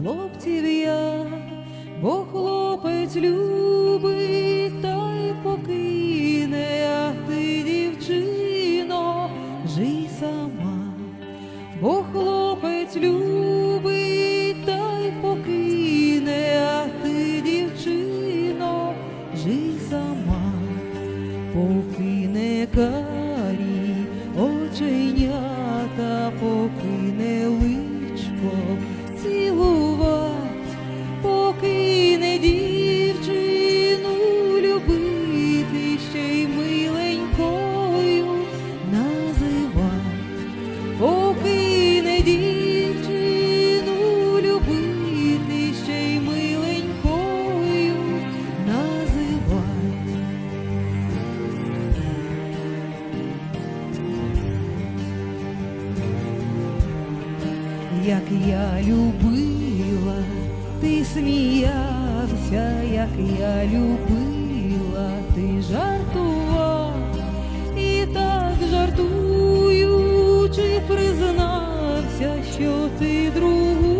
хлопців я, бо хлопець любить та й покине, а ти, дівчино, жий сама, бо хлопець любить та й покине, а ти, дівчино, жий сама, покине карі оченята, покине личко Як я любила, ти сміявся, як я любила, ти жартував, і так жартуючи, признався, що ти другую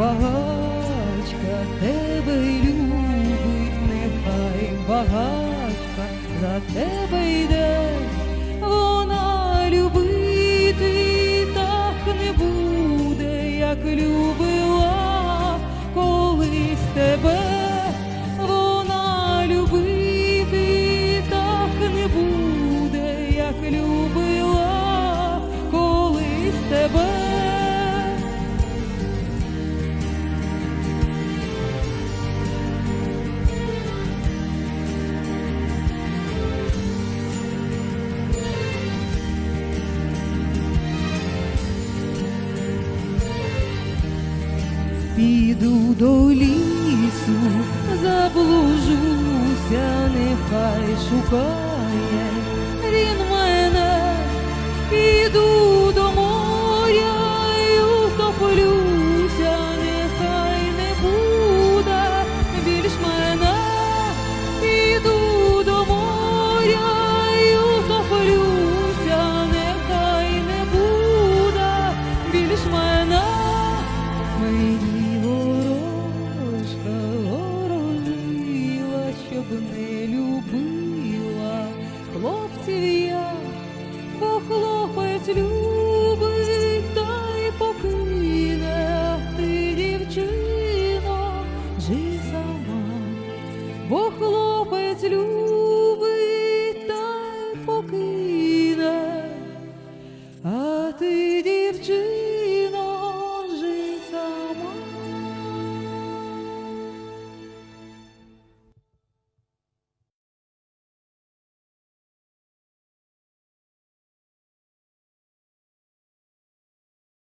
багачка тебе любить, нехай. Багачка за тебе йде, вона любити так не буде, як любила колись тебе, вона любити так не буде, як любила колись тебе. Піду до лісу, заблужуся, нехай шукає. Він мене, піду